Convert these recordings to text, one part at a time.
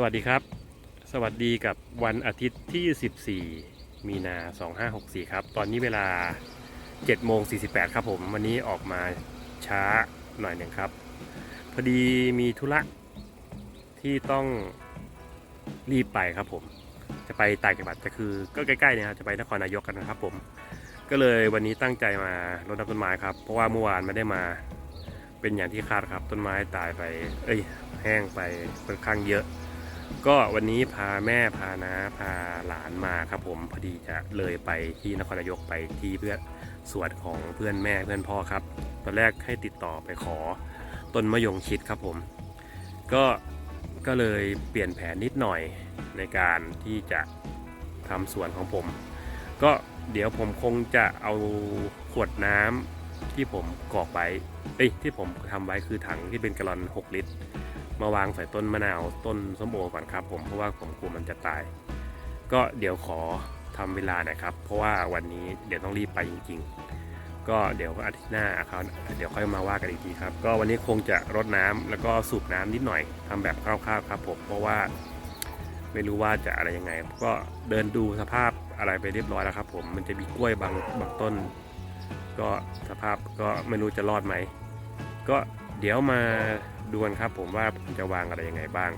สวัสดีครับ สวัสดีกับวันอาทิตย์ที่ 14 มีนา 2564 ครับ ตอนนี้เวลา7โมง48 ครับผม วันนี้ออกมาช้าหน่อยหนึ่งครับ พอดีมีธุระที่ต้องรีบไปครับผม จะไปต่างจังหวัดก็คือก็ใกล้ๆเนี่ยครับจะไปนครนายกกันนะครับผม ก็เลยวันนี้ตั้งใจมารดน้ำต้นไม้ครับ เพราะว่าเมื่อวานไม่ได้มาเป็นอย่างที่คาดครับต้นไม้ตายไป เอ้ย แห้งไปค่อนข้างเยอะ ก็วันนี้พาแม่พาน้าพาหลานมาครับผมพอดีจะเลยไปที่นครนายกไปที่เพื่อนสวนของเพื่อนแม่เพื่อนพ่อครับ ตอนแรกให้ติดต่อไปขอต้นมะยงชิดครับผม ก็ก็เลยเปลี่ยนแผนนิดหน่อยในการที่จะทำสวนของผม ก็เดี๋ยวผมคงจะเอาขวดน้ำที่ผมกรอกไว้เอ้ยที่ผมทำไว้คือถังที่เป็นกะลอน 6 ลิตร มาวางใส่ต้นมะนาวต้นส้มโอก่อนครับ ผมเพราะว่าผมกลัวมันจะตาย ก็เดี๋ยวขอทำเวลาหนะครับ เพราะว่าวันนี้เดี๋ยวต้องรีบไปจริง ๆ ก็เดี๋ยวอาทิตย์หน้าเขาเดี๋ยวค่อยมาว่ากันอีกทีครับ ก็วันนี้คงจะรดน้ำแล้วก็สูบน้ำนิดหน่อยทำแบบคร่าวๆครับผมเพราะว่าไม่รู้ว่าจะอะไรยังไง ก็เดินดูสภาพอะไรไปเรียบร้อยแล้วครับ ผมมันจะมีกล้วยบางบางต้น ก็สภาพก็ไม่รู้จะรอดไหมก็เดี๋ยวมา ดูกันครับผมว่าผมจะวางอะไรยังไงบ้าง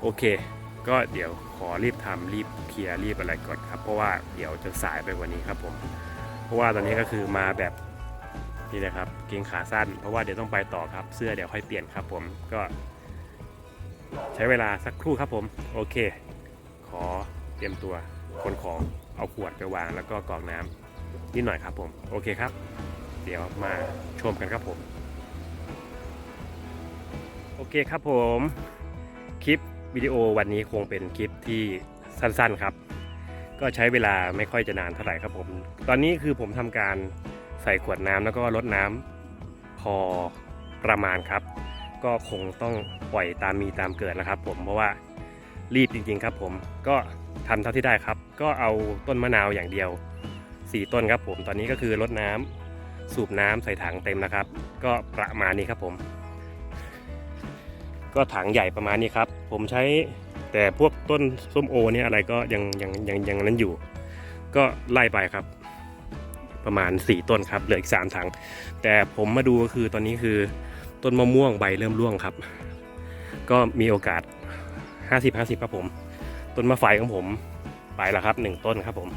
โอเค ก็เดี๋ยวขอรีบทำรีบเคลียร์รีบอะไรก่อนครับ เพราะว่าเดี๋ยวจะสายไปกว่านี้ครับผม เพราะว่าตอนนี้ก็คือมาแบบนี่นะครับเกงขาสั้น เพราะว่าเดี๋ยวต้องไปต่อครับ เสื้อเดี๋ยวค่อยเปลี่ยนครับผมก็ ใช้เวลาสักครู่ครับผม โอเค ขอเตรียมตัวคนของเอาขวดไปวางแล้วก็กรอกน้ำนิดหน่อยครับผม โอเคครับ เดี๋ยวมาชมกันครับผม โอเคครับผมคลิปวิดีโอวันนี้คงเป็นคลิปที่สั้นๆครับ ก็ใช้เวลาไม่ค่อยจะนานเท่าไหร่ครับผม ตอนนี้คือผมทำการใส่ขวดน้ำแล้วก็ลดน้ำพอประมาณครับ ก็คงต้องปล่อยตามมีตามเกิดนะครับ ผมเพราะว่ารีบจริงๆครับ ผมก็ทำเท่าที่ได้ครับ ก็เอาต้นมะนาวอย่างเดียว 4 ต้นครับผมตอนนี้ก็คือลดน้ำสูบน้ำใส่ถังเต็มนะครับ ก็ประมาณนี้ครับผม ก็ถังใหญ่ประมาณนี้ครับ ผมใช้แต่พวกต้นส้มโอเนี่ยอะไรก็ยังยังยังยังนั้นอยู่ ก็ไล่ไปครับ ประมาณ 4 ต้นครับเหลืออีก3ถัง แต่ผมมาดูก็คือตอนนี้คือต้นมะม่วงใบเริ่มร่วงครับ ก็มีโอกาส 50 50ครับผม ต้นมะไฟของผมไปแล้วครับ 1 ต้นครับผม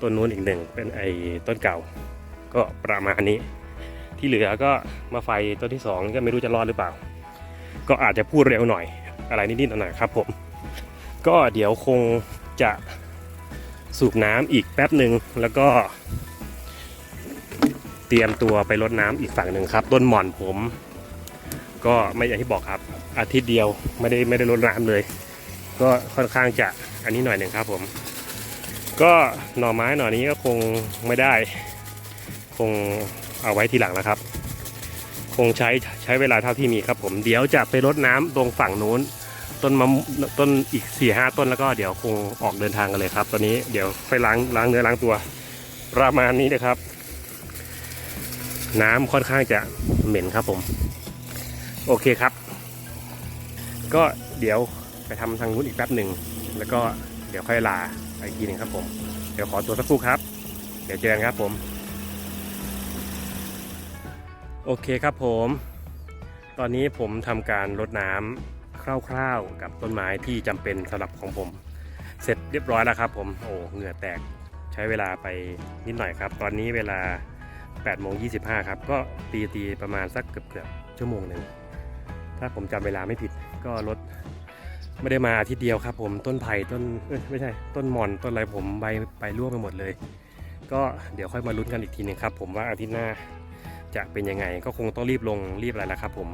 ต้นนู้นอีกหนึ่งเป็นไอ้ต้นเก่า ก็ประมาณนี้ ที่เหลือก็มาไฟต้นที่สองก็ไม่รู้จะรอดหรือเปล่า ก็อาจจะพูดเร็วหน่อยอะไรนิดๆหน่อยๆครับผม ก็เดี๋ยวคงจะสูบน้ำอีกแป๊บหนึ่งแล้วก็เตรียมตัวไปรดน้ำอีกฝั่งหนึ่งครับ ต้นหม่อนผม ก็ไม่อย่างที่บอกครับ อาทิตย์เดียวไม่ได้ไม่ได้รดน้ำเลย ก็ค่อนข้างจะอันนี้หน่อยหนึ่งครับผม ก็หน่อไม้หน่อนี้ก็คงไม่ได้ คงเอาไว้ทีหลังแล้วครับ คงใช้ใช้เวลาเท่าที่มีครับผมเดี๋ยวจะไปรดน้ำตรงฝั่งนู้น ต้นมะต้นอีก4ี่ห้าต้นแล้วก็เดี๋ยวคงออกเดินทางกันเลยครับ ตอนนี้เดี๋ยวไปล้างล้างเนื้อล้างตัว ประมาณนี้นะครับ น้ำค่อนข้างจะเหม็นครับผม โอเคครับ ก็เดี๋ยวไปทำทางนู้นอีกแป๊บหนึ่งแล้วก็เดี๋ยวค่อยลาไปอีกทีหนึ่งครับผม เดี๋ยวขอตัวสักครู่ครับ เดี๋ยวเจอกันครับผม โอเคครับผม ตอนนี้ผมทำการรดน้ำคร่าวๆกับต้นไม้ที่จำเป็นสำหรับของผม เสร็จเรียบร้อยแล้วครับผม โอ้เหงื่อแตกใช้เวลาไปนิดหน่อยครับ ตอนนี้เวลา8โมง25 ครับ ก็ตีตีประมาณสักเกือบเกือบชั่วโมงหนึ่ง ถ้าผมจำเวลาไม่ผิดก็รถไม่ได้มาอาทิตย์เดียวครับ ผมต้นไผ่ต้นไม่ใช่ ต้นหมอนต้นอะไรผมใบใบร่วงไปหมดเลย ก็เดี๋ยวค่อยมาลุ้นกันอีกทีหนึงครับ ผมว่าอาทิตย์หน้า จะเป็นยังไง ก็คงต้องรีบลงรีบอะไรแล้วครับผม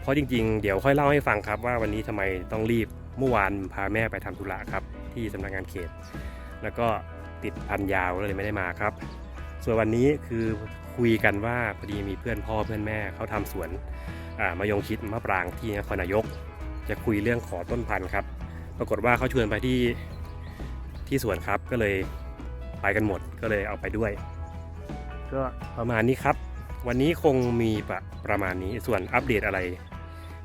เพราะจริงๆ เดี๋ยวค่อยเล่าให้ฟังครับว่าวันนี้ทำไมต้องรีบเมื่อวานพาแม่ไปทำธุระครับที่สำนักงานเขต แล้วก็ติดพันยาวเลยไม่ได้มาครับ ส่วนวันนี้คือคุยกันว่าพอดีมีเพื่อนพ่อเพื่อนแม่เขาทำสวนมายงชิดมะปรางที่นครนายก จะคุยเรื่องขอต้นพันธุ์ครับ ปรากฏว่าเขาชวนไปที่ที่สวนครับก็เลยไปกันหมดก็เลยเอาไปด้วย ก็ประมาณนี้ครับ วันนี้คงมีประประมาณนี้ส่วนอัปเดตอะไร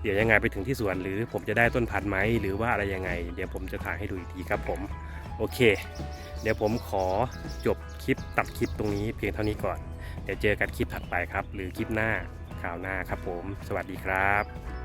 เดี๋ยวยังไงไปถึงที่สวน หรือผมจะได้ต้นพันธุ์ไหมหรือว่าอะไรยังไง เดี๋ยวผมจะถ่ายให้ดูอีกทีครับผม โอเค เดี๋ยวผมขอจบคลิปตัดคลิปตรงนี้เพียงเท่านี้ก่อน เดี๋ยวเจอกันคลิปถัดไปครับ หรือคลิปหน้าข่าวหน้าครับผม สวัสดีครับ